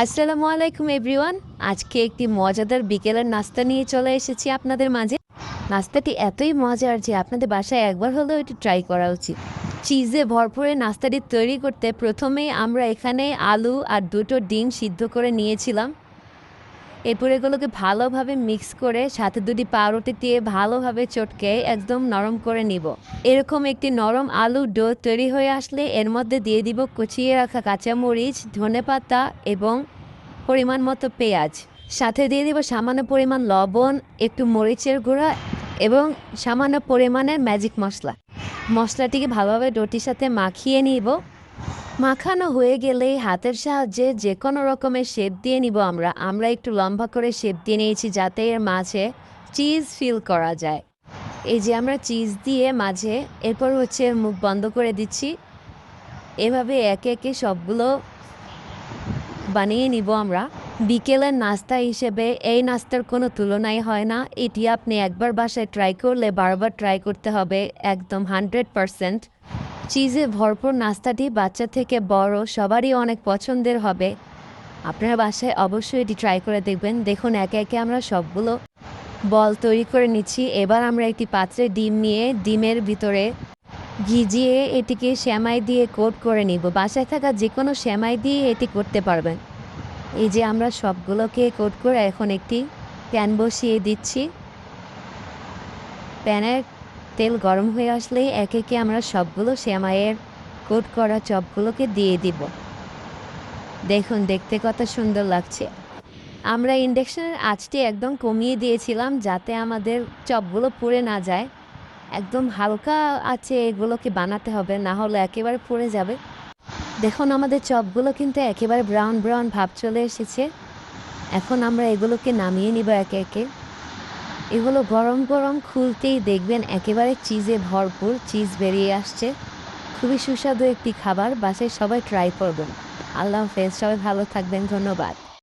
আসসালামু আলাইকুম এভরিওয়ান আজকে একটি মজাদার বিকেলের নাস্তা নিয়ে চলে এসেছি আপনাদের মাঝে। নাস্তাটি এতই মজার যে আপনাদের বাসায় একবার হলেও এটি ট্রাই করা উচিত। চিজে ভরপুরে নাস্তাটি তৈরি করতে প্রথমেই আমরা এখানে আলু আর দুটো ডিম সিদ্ধ করে নিয়েছিলাম। এরপর এগুলোকে ভালোভাবে মিক্স করে সাথে দুটি পাউরুটি দিয়ে ভালোভাবে চটকে একদম নরম করে নিব। এরকম একটি নরম আলু ডো তৈরি হয়ে আসলে এর মধ্যে দিয়ে দিব কুচিয়ে রাখা কাঁচামরিচ ধনেপাতা এবং পরিমাণ মতো পেঁয়াজ। সাথে দিয়ে দিব সামান্য পরিমাণ লবণ, একটু মরিচের গুঁড়া এবং সামান্য পরিমাণের ম্যাজিক মশলা। মশলাটিকে ভালোভাবে ডোটির সাথে মাখিয়ে নিব। মাখানো হয়ে গেলে হাতের সাহায্যে যে কোনো রকমের শেপ দিয়ে নিব আমরা। আমরা একটু লম্বা করে শেপ দিয়ে নিয়েছি যাতে এর মাঝে চিজ ফিল করা যায়। এই যে আমরা চিজ দিয়ে মাঝে এরপর হচ্ছে মুখ বন্ধ করে দিচ্ছি। এভাবে একে একে সবগুলো বানিয়ে নিব আমরা। বিকেলের নাস্তা হিসেবে এই নাস্তার কোনো তুলনাই হয় না। এটি আপনি একবার বাসায় ট্রাই করলে বারবার ট্রাই করতে হবে, একদম হান্ড্রেড পারসেন্ট চিজে ভরপুর নাস্তাটি বাচ্চা থেকে বড়, সবারই অনেক পছন্দের হবে। আপনার বাসায় অবশ্যই এটি ট্রাই করে দেখবেন। দেখুন, একে একে আমরা সবগুলো বল তৈরি করে নিচ্ছি। এবার আমরা একটি পাত্রে ডিম নিয়ে ডিমের ভিতরে ভিজিয়ে এটিকে শ্যামাই দিয়ে কোট করে নিব। বাসায় থাকা যে কোনো শ্যামাই দিয়ে এটি করতে পারবেন। এই যে আমরা সবগুলোকে কোট করে এখন একটি প্যান বসিয়ে দিচ্ছি। প্যানের তেল গরম হয়ে আসলেই একে একে আমরা সবগুলো শ্যামাইয়ের কোট করা চপগুলোকে দিয়ে দিব। দেখুন, দেখতে কত সুন্দর লাগছে। আমরা ইন্ডাকশনের আঁচটি একদম কমিয়ে দিয়েছিলাম যাতে আমাদের চপগুলো পুড়ে না যায়। একদম হালকা আছে এগুলোকে বানাতে হবে, না হলে একেবারে পুড়ে যাবে। দেখুন, আমাদের চপগুলো কিন্তু একেবারে ব্রাউন ব্রাউন ভাব চলে এসেছে। এখন আমরা এগুলোকে নামিয়ে নিব একে একে। এগুলো গরম গরম খুলতেই দেখবেন একেবারে চিজে ভরপুর চিজ বেরিয়ে আসছে। খুবই সুস্বাদু একটি খাবার, বাসায় সবাই ট্রাই করবেন। আল্লাহ হাফেজ, সবাই ভালো থাকবেন, ধন্যবাদ।